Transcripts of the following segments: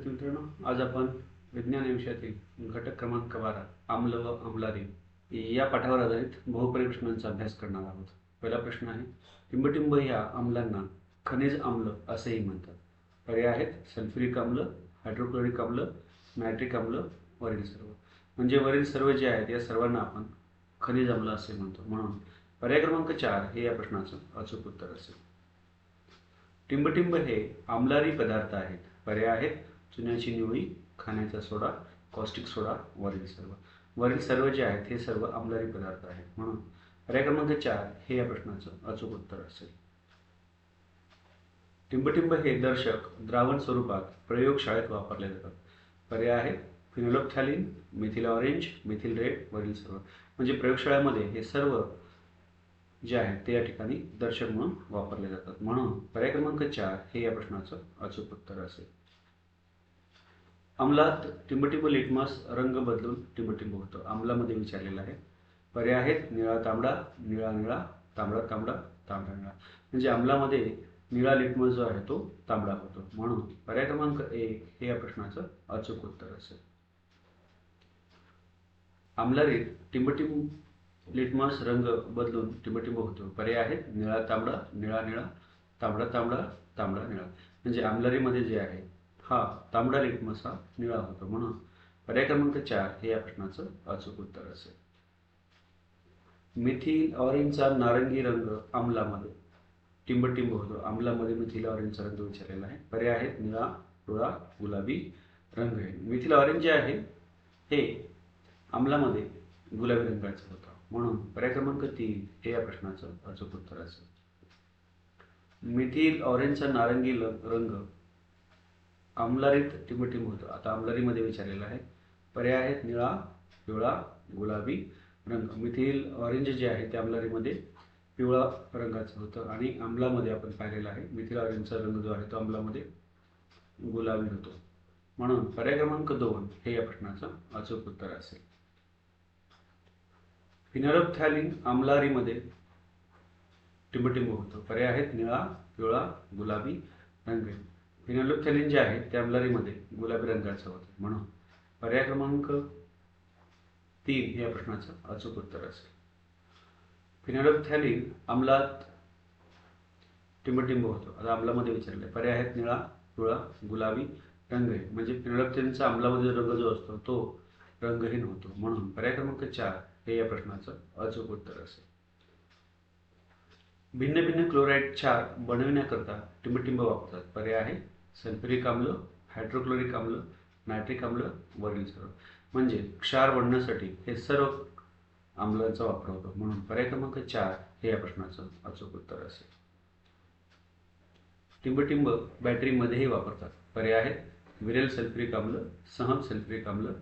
विद्यार्थी मित्रांनो आज आपण विज्ञान या विषयातील घटक क्रमांक बारा आम्ल व आम्लारी या पाठावर आधारित बहुपरी अभ्यास करणार आहोत. पहिला प्रश्न आहे टिंबटिंब या आम्लांना खनिज आम्ल असेही म्हणतात. पर्याय आहेत सल्फ्युरिक आम्ल हायड्रोक्लोरिक आम्ल नायट्रिक आम्ल वरील सर्व. म्हणजे वरील सर्व जे आहेत या सर्वांना आपण खनिज आम्ल असे म्हणतो. म्हणून पर्याय क्रमांक चार हे या प्रश्नाचं अचूक उत्तर असेल. टिंबटिंब हे आम्लारी पदार्थ आहेत. पर्याय आहेत चुन्याची निवळी खाण्याचा सोडा कॉस्टिक सोडा वरील सर्व. वरील सर्व जे आहेत हे सर्व आम्लारी पदार्थ आहेत. म्हणून पर्याय क्रमांक चार हे या प्रश्नाचं अचूक उत्तर असेल. टिंबटिंब हे दर्शक द्रावण स्वरूपात प्रयोगशाळेत वापरले जातात. पर्याय आहेत phenolphthalein methyl orange methyl red वरील सर्व. म्हणजे प्रयोगशाळेमध्ये हे सर्व जे आहेत ते या ठिकाणी दर्शक म्हणून वापरले जातात. म्हणून पर्याय क्रमांक चार हे या प्रश्नाचं अचूक उत्तर असेल. अंमलात टिंबटिंब लिटमस रंग बदलून टिंबटिंब होतं. अंमलामध्ये विचारलेलं आहे. पर्याय आहेत. निळा तांबडा निळा निळा तांबडा तांबडा तांबडा निळा. म्हणजे अंमलामध्ये निळा लिटमस जो आहे तो तांबडा होतो. म्हणून पर्याय क्रमांक एक हे या प्रश्नाचं अचूक उत्तर असेल. आमलारीत टिंबटिंब लिटमस रंग बदलून टिंबटिंब होतो. पर्याय आहेत. निळा तांबडा निळा निळा तांबडा तांबडा तांबडा निळा. म्हणजे आमलारीमध्ये जे आहे हा तांबडा लिटमस हा निळा होतो म्हणून. पर्याय क्रमांक चार हे या प्रश्नाचं अचूक उत्तर असेल. मिथिल ऑरेंजचा नारंगी रंग आमलामध्ये. टिंबटिंब होतो. आमलामध्ये मिथिल ऑरेंजचा रंग विचारलेला आहे. पर्याय आहेत निळा पिवळा गुलाबी रंग आहे मिथिल ऑरेंज जे आहे हे आमलामध्ये गुलाबी रंगाचं होतं. म्हणून पर्याय क्रमांक तीन हे या प्रश्नाचं अचूक उत्तर असेल. मिथिल ऑरेंजचा नारंगी रंग आमलारीत टिंबटिंब होतं. आता आमलारीमध्ये विचारलेलं आहे. पर्याय आहेत निळा पिवळा गुलाबी रंग. मिथिल ऑरेंज जे आहे ते आमलारीमध्ये पिवळा रंगाचं होतं. आणि आमलामध्ये आपण पाहिलेलं आहे. मिथिल ऑरेंजचा रंग जो आहे तो आमलामध्ये गुलाबी होतो. म्हणून पर्याय क्रमांक दोन हे या प्रश्नाचं अचूक उत्तर असेल. फिनोरप्थॅलिन आमलारीमध्ये टिंबटिंब होतो. पर्याय आहेत निळा पिवळा गुलाबी रंग फिनोलोप्थॅलिन जे आहे ते आमलारीमध्ये गुलाबी रंगाचं होतं. म्हणून पर्याय क्रमांक तीन या प्रश्नाचं अचूक उत्तर असेल. फिनोलोप्थॅलिन अंमलात टिंबटिंब होतो. आता आम्लामध्ये विचारले पर्याय आहेत निळा पिवळा गुलाबी रंग आहे म्हणजे फिनोलोप्थॅलिनचा आम्लामध्ये रंग जो असतो तो रंगहीन होतो. म्हणून पर्याय क्रमांक चार हे या प्रश्नाचं अचूक उत्तर असेल. भिन्न भिन्न क्लोराईड क्षार बनविण्याकरता टिंबटिंब वापरतात. पर्याय आहे सल्फ्युरिक आम्ल हायड्रोक्लोरिक आम्ल नायट्रिक आम्ल वरील सर्व. म्हणजे क्षार बनण्यासाठी हे सर्व आम्लांचा वापर होतो. म्हणून पर्याय क्रमांक चार हे या प्रश्नाचं अचूक उत्तर असेल. टिंबटिंब बॅटरीमध्येही वापरतात. पर्याय आहेत. विरेल सल्फ्युरिक आम्ल सहज सल्फ्युरिक आम्ल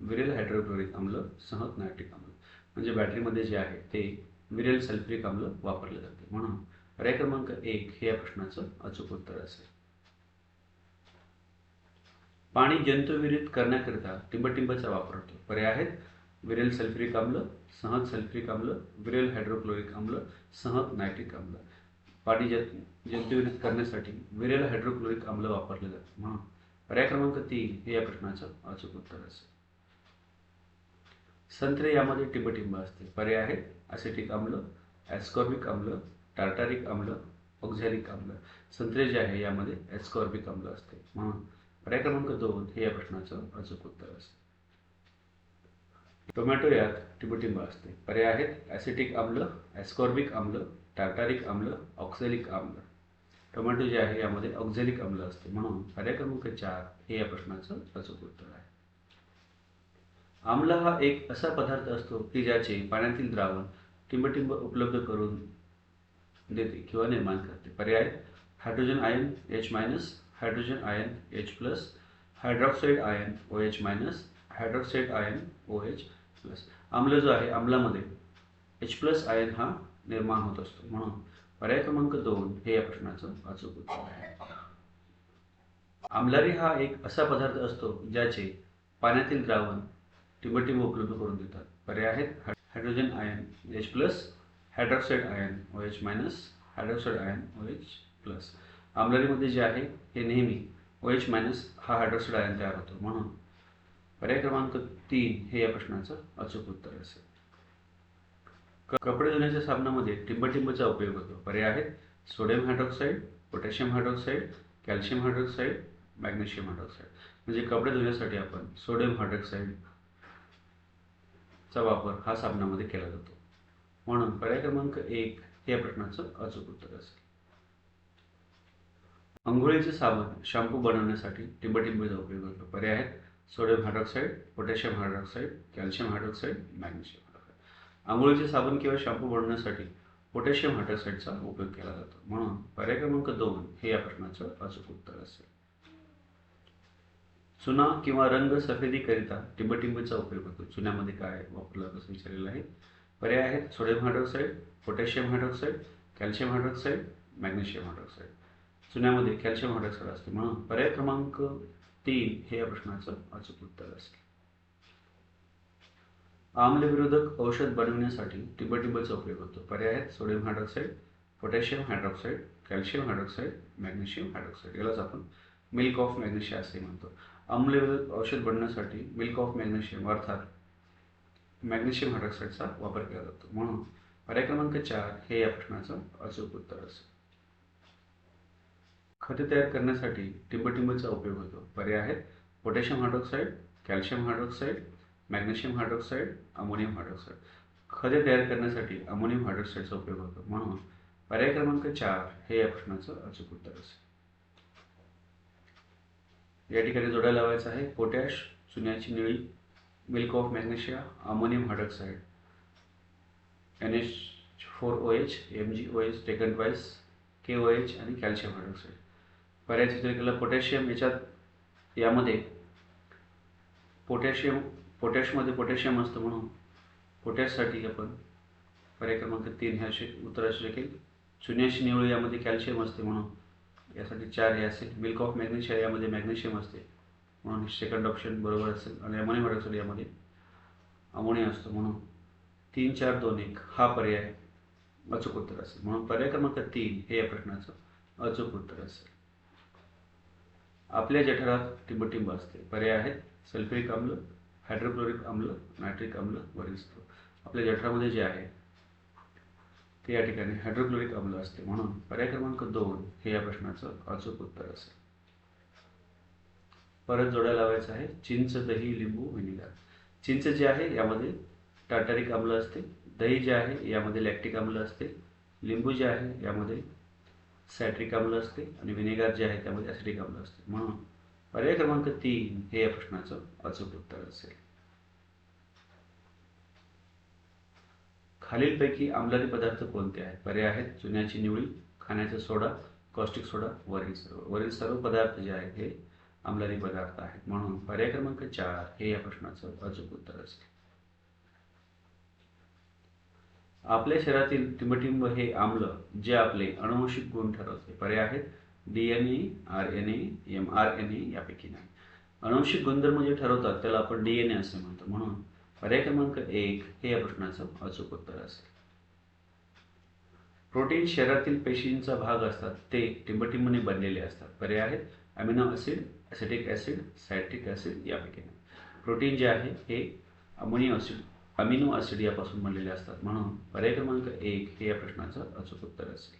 विरेल हायड्रोक्लोरिक आम्ल सहज नायट्रिक आम्ल म्हणजे बॅटरीमध्ये जे आहे ते विरेल सल्फ्युरिक आम्ल वापरले जाते. म्हणून पर्याय क्रमांक एक हे या प्रश्नाचं अचूक उत्तर असेल. पाणी जंतुविरहित करण्याकरिता टिंबटिंबाचा वापर होतो. पर्याय आहेत. विरेल सल्फ्युरिक आम्ल सहज सल्फ्युरिक आम्ल विरेल हायड्रोक्लोरिक आम्ल सहज नायट्रिक आम्ल. पाणी जंत जंतुविरहित करण्यासाठी विरेल हायड्रोक्लोरिक आम्ल वापरले जाते. म्हणून पर्याय क्रमांक तीन हे या प्रश्नाचं अचूक उत्तर असेल. संत्रे यामध्ये टिंबटिंब असते. पर्याय आहेत. ॲसिटिक आम्ल ॲस्कॉर्बिक आम्ल टार्टारिक आम्ल ऑक्झॅरिक आम्ल. संत्रे जे आहे यामध्ये ॲस्कॉर्बिक आम्ल असते. म्हणून पर्याय क्रमांक दोन हे या प्रश्नाचं अचूक उत्तर असते. टोमॅटो यात टिंबटिंब असते. पर्याय आहेत ॲसिटिक आम्ल ॲस्कॉर्बिक आम्ल टार्टारिक आम्ल ऑक्झॅलिक आम्ल. टोमॅटो जे आहे यामध्ये ऑक्झेलिक आम्ल असते. म्हणून पर्याय क्रमांक चार हे या प्रश्नाचं अचूक उत्तर आहे. आम्ल हा एक असा पदार्थ असतो की ज्याचे पाण्यातील द्रावण टिंबटिंब उपलब्ध करून देते किंवा निर्माण करते. पर्याय hydrogen ion H minus hydrogen ion H plus hydroxide ion O H minus hydroxide ion O H plus आम्ल जो आहे आम्लामध्ये एच प्लस आयन हा निर्माण होत असतो. म्हणून पर्याय क्रमांक दोन हे या प्रश्नाचं अचूक उत्तर आहे. आम्लारी हा एक असा पदार्थ असतो ज्याचे पाण्यातील द्रावण टिंबटिंब उपलब्ध करून देतात. पर्याय आहेत hydrogen ion H plus hydroxide ion O H minus hydroxide ion O H plus आम्लारीमध्ये जे आहे हे नेहमी ओ एच मायनस हा हायड्रोक्साईड आयन तयार होतो. म्हणून पर्याय क्रमांक तीन हे या प्रश्नाचं अचूक उत्तर असेल. कपडे धुण्याच्या साबणामध्ये टिंबटिंबचा उपयोग होतो. पर्याय आहेत sodium hydroxide potassium hydroxide calcium hydroxide magnesium hydroxide म्हणजे कपडे धुण्यासाठी आपण सोडियम हायड्रॉक्साईड चा वापर हा साबणामध्ये केला जातो. म्हणून पर्याय क्रमांक एक हे या प्रश्नाचं अचूक उत्तर असेल. अंघोळीचे साबण शॅम्पू बनवण्यासाठी टिंबटिंबीचा उपयोग होतो पर्याय आहेत sodium hydroxide potassium hydroxide calcium hydroxide magnesium hydroxide. आंघोळीचे साबण किंवा शॅम्पू बनवण्यासाठी पोटॅशियम हायड्रॉक्साईडचा उपयोग केला जातो. म्हणून पर्याय क्रमांक दोन हे या प्रश्नाचं अचूक उत्तर असेल. चुना किंवा रंग सफेदीकरिता टिंबटिंबीचा उपयोग होतो चुन्यामध्ये काय वापरला असं विचारलेलं आहे. पर्याय आहेत sodium hydroxide potassium hydroxide calcium hydroxide magnesium hydroxide. चुन्यामध्ये calcium hydroxide असते म्हणून पर्याय क्रमांक तीन हे या प्रश्नाचं अचूक उत्तर असते. आम्लविरोधक औषध बनवण्यासाठी टिबटिबलचा उपयोग होतो. पर्याय आहेत sodium hydroxide potassium hydroxide calcium hydroxide magnesium hydroxide यालाच आपण मिल्क ऑफ मॅग्नेशिया असे म्हणतो. आम्लविरोधक औषध बनवण्यासाठी मिल्क ऑफ मॅग्नेशियम अर्थात मॅग्नेशियम हायड्रॉक्साईडचा वापर केला जातो. म्हणून पर्याय क्रमांक चार हे या प्रश्नाचं अचूक उत्तर असेल खते तयार करण्यासाठी टिंबटिंबचा उपयोग होतो. पर्याय आहेत. Potassium hydroxide calcium hydroxide magnesium hydroxide ammonium hydroxide. खते तयार करण्यासाठी अमोनियम हायड्रॉक्साईडचा उपयोग होतो. म्हणून पर्याय क्रमांक चार हे या प्रश्नाचं अचूक उत्तर असेल. या ठिकाणी जोडायला लावायचा आहे. पोटॅश चुन्याची निळी milk of magnesia ammonium hydroxide. N H four O H M G O H taken wise K O H आणि कॅल्शियम हायड्रॉक्साईड. पर्याय चित्र पोटॅशियम याच्यात यामध्ये पोटॅशियम पोटॅशमध्ये पोटॅशियम असतं म्हणून पोटॅशसाठी आपण पर्याय क्रमांक तीन हे असे उत्तर असू शकेल. चुन्याशी निवळ यामध्ये कॅल्शियम असते म्हणून यासाठी चार हे असेल. मिल्क ऑफ मॅग्नेशिया यामध्ये मॅग्नेशियम असते म्हणून सेकंड ऑप्शन बरोबर असेल. आणि अमोनियम हायड्रॉक्साईड यामध्ये अमोनिया असतो म्हणून तीन चार दोन एक हा पर्याय अचूक उत्तर असेल. म्हणून पर्याय क्रमांक तीन हे या प्रश्नाचं अचूक उत्तर असेल. आपल्या जठरात टिंबटिंब असते. पर्याय आहेत सल्फ्युरिक आम्ल हायड्रोक्लोरिक आम्ल नायट्रिक आम्ल वरील आपल्या जठरामध्ये जे आहे ते या ठिकाणी हायड्रोक्लोरिक आम्ल असते. म्हणून पर्याय क्रमांक दोन हे या प्रश्नाचं अचूक उत्तर असेल. परत जोडायला लावायचं आहे. चिंच दही लिंबू व्हिनेगर. चिंच जे आहे यामध्ये टाटारिक आम्ल असते. दही जे आहे यामध्ये लॅक्टिक आम्ल असते. लिंबू जे आहे यामध्ये सॅट्रिक आम्ल असते आणि व्हिनेगर जे आहे त्यामध्ये ॲसिडिक आम्ल असते. म्हणून पर्याय क्रमांक तीन हे या प्रश्नाचं अचूक उत्तर असेल. खालीलपैकी आम्लारी पदार्थ कोणते आहेत? पर्याय आहेत चुन्याची निवळी खाण्याचा सोडा कॉस्टिक सोडा वरील सर्व. वरील सर्व पदार्थ जे आहेत हे आम्लारी पदार्थ आहेत. म्हणून पर्याय क्रमांक चार हे या प्रश्नाचं अचूक उत्तर असेल. आपल्या शरीरातील टिंबटिंब हे आम्ल जे आपले अनुवंशिक गुण ठरवते. पर्याय आहेत D N R N A M R N A यापैकी नाही. अनुवंशिक गुणधर्म जे ठरवतात त्याला आपण डी एन ए असे म्हणतो. म्हणून पर्याय क्रमांक एक हे या प्रश्नाचं अचूक उत्तर असेल. प्रोटीन शरीरातील पेशींचा भाग असतात. ते टिंबटिंबने बनलेले असतात. पर्याय आहेत amino acid acetic acid citric acid यापैकी नाही. प्रोटीन जे आहे हे अमोनियो ॲसिड अमिनो ॲसिड यापासून बनलेले असतात. म्हणून पर्याय क्रमांक एक हे या प्रश्नाचं अचूक उत्तर असेल.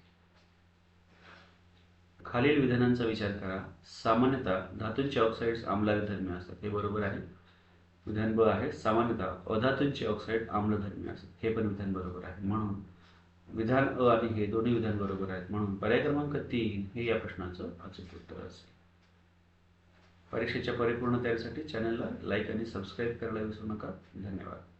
खालील विधानांचा विचार करा. सामान्यतः धातूंचे ऑक्साईड्स आम्लधर्मी असतात. हे बरोबर आहे. विधान ब आहे. सामान्यतः अधातूंचे ऑक्साईड आम्लधर्मी असतात. हे पण विधान बरोबर आहे. म्हणून विधान अ आणि हे दोन्ही विधान बरोबर आहेत. म्हणून पर्याय क्रमांक तीन हे या प्रश्नाचं अचूक उत्तर असेल. परीक्षेच्या परिपूर्ण तयारीसाठी चॅनलला लाईक आणि सबस्क्राईब करायला विसरू नका. धन्यवाद.